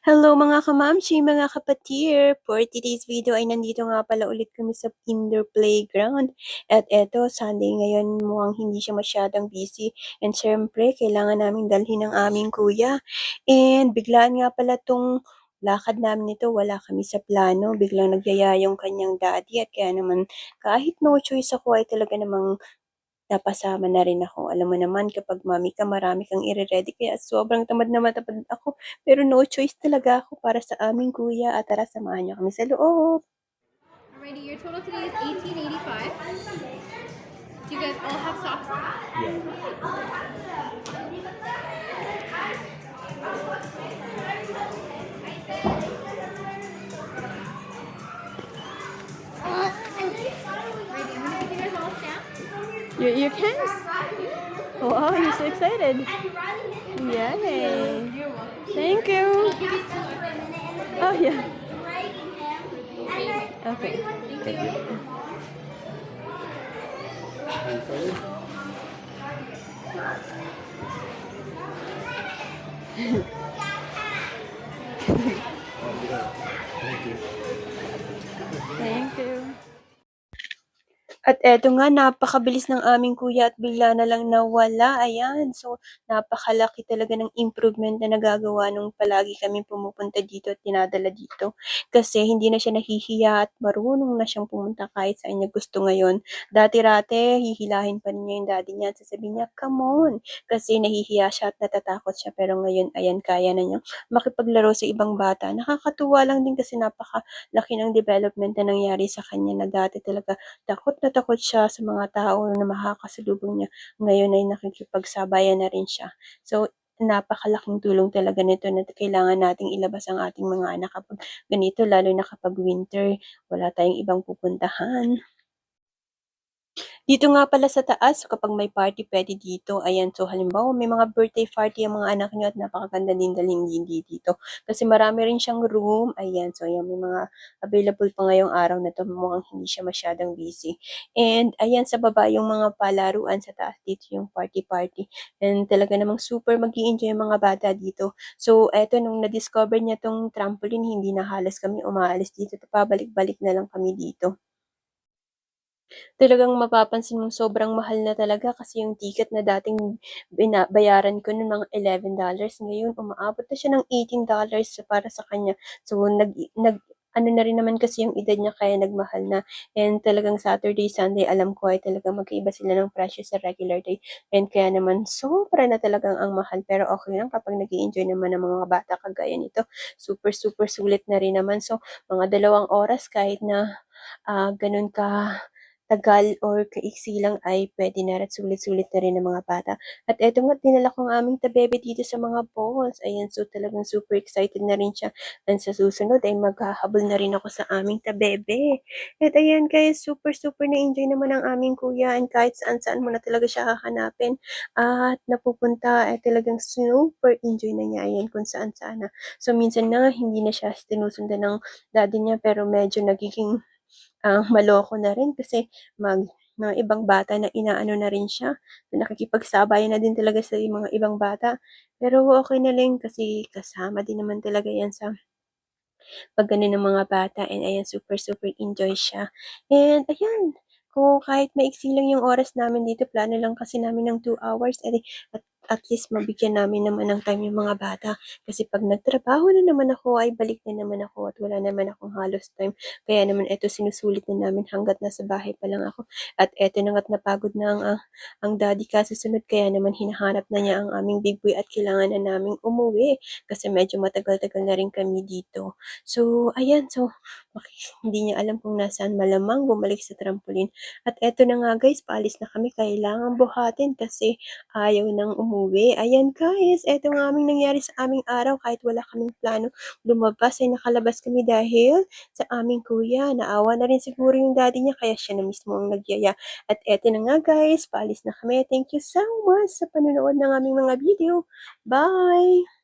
Hello mga kamamshi, mga kapatir! For today's video ay nandito nga pala ulit kami sa Kinder Playground. At eto, Sunday ngayon mukhang hindi siya masyadong busy. And syempre, kailangan namin dalhin ng aming kuya. And biglaan nga pala tong lakad namin nito, wala kami sa plano. Biglang nagyaya yung kanyang daddy at kaya naman kahit no choice ako ay talaga namang napasama na rin ako. Alam mo naman kapag mami ka marami kang ire-ready kaya sobrang tamad na matapad ako. Pero no choice talaga ako para sa aming kuya at tara samahan niyo kami sa loob. Alrighty, your total today is 1885. Do you guys all have socks on? Alrighty, You, you can? Wow, you're so excited. Yay. Thank you. Oh yeah. Okay. Thank you. At eto nga, napakabilis ng aming kuya at bigla na lang nawala. Ayan. So, napakalaki talaga ng improvement na nagagawa nung palagi kami pumupunta dito at dinadala dito. Kasi hindi na siya nahihiya at marunong na siyang pumunta kahit saan niya gusto ngayon. Dati-rate, hihilahin pa niya yung daddy niya at sasabihin niya, come on. Kasi nahihiya siya at natatakot siya. Pero ngayon, ayan, kaya na niyang makipaglaro sa ibang bata. Nakakatuwa lang din kasi napakalaki ng development na nangyari sa kanya na dati talaga takot na takot siya sa mga tao na makakasalubong niya. Ngayon ay nakikipagsabayan na rin siya. So, napakalaking tulong talaga nito na kailangan nating ilabas ang ating mga anak kapag ganito, lalo na kapag winter, wala tayong ibang pupuntahan. Dito nga pala sa taas, kapag may party, pwede dito. Ayan, so halimbawa, may mga birthday party ang mga anak niyo at napakaganda din dalhin din dito. Kasi marami rin siyang room. Ayan, so ayan, may mga available pa ngayong araw na to. Mukhang hindi siya masyadong busy. And ayan, sa baba yung mga palaruan sa taas dito yung party-party. And talaga namang super mag enjoy mga bata dito. So, eto, nung na-discover niya tong trampoline, hindi na halos kami umaalis dito. Pabalik-balik na lang kami dito. Talagang mapapansin mong sobrang mahal na talaga kasi yung ticket na dating bina- bayaran ko ng mga $11, ngayon umaabot na siya ng $18 para sa kanya. So, nag, nag, ano na rin naman kasi yung edad niya kaya nagmahal na. And talagang Saturday, Sunday, alam ko ay talagang magkaiba sila ng presyo sa regular day. And kaya naman, sobra na talagang ang mahal. Pero okay lang kapag nag enjoy naman ng mga bata kagaya nito. Super, super sulit na rin naman. So, mga dalawang oras kahit na ah, ganun ka tagal or kaiksi lang ay pwede na at sulit-sulit na rin ng mga bata. At eto nga, dinala ko ang aming tabebe dito sa mga balls. Ayan, so talagang super excited na rin siya. And sa susunod ay maghahabol na rin ako sa aming tabebe. At ayan guys, super super na-enjoy naman ang aming kuya and kahit saan-saan mo na talaga siya hahanapin at napupunta ay talagang super enjoy na niya ayan kung saan-saan na. So minsan na hindi na siya sinusundan ng daddy niya pero medyo nagiging ah, maloko na rin kasi mag mga ibang bata na inaano na rin siya, na nakikipagsabayan na din talaga sa mga ibang bata. Pero okay na lang kasi kasama din naman talaga yan sa pag ganun ng mga bata and ayan super super enjoy siya. And ayan, kung kahit maiksi lang yung oras namin dito, plano lang kasi namin ng 2 hours, edi at at least mabigyan namin naman ng time yung mga bata. Kasi pag nagtrabaho na naman ako, ay balik na naman ako at wala naman akong halos time. Kaya naman eto sinusulit na namin hanggat nasa bahay pa lang ako. At eto na nga't napagod na ang, ang, ang daddy kasusunod. Kaya naman hinahanap na niya ang aming big boy at kailangan na naming umuwi. Kasi medyo matagal-tagal na rin kami dito. So, ayan. So, hindi niya alam kung nasaan malamang bumalik sa trampoline. At eto na nga guys, paalis na kami. Kailangan buhatin kasi ayaw nang umuwi. Ayan guys, eto nga aming nangyari sa aming araw. Kahit wala kaming plano lumabas, ay nakalabas kami dahil sa aming kuya. Naawa na rin siguro yung daddy niya, kaya siya na mismo ang nagyaya. At eto na nga guys, paalis na kami. Thank you so much sa panonood ng aming mga video. Bye!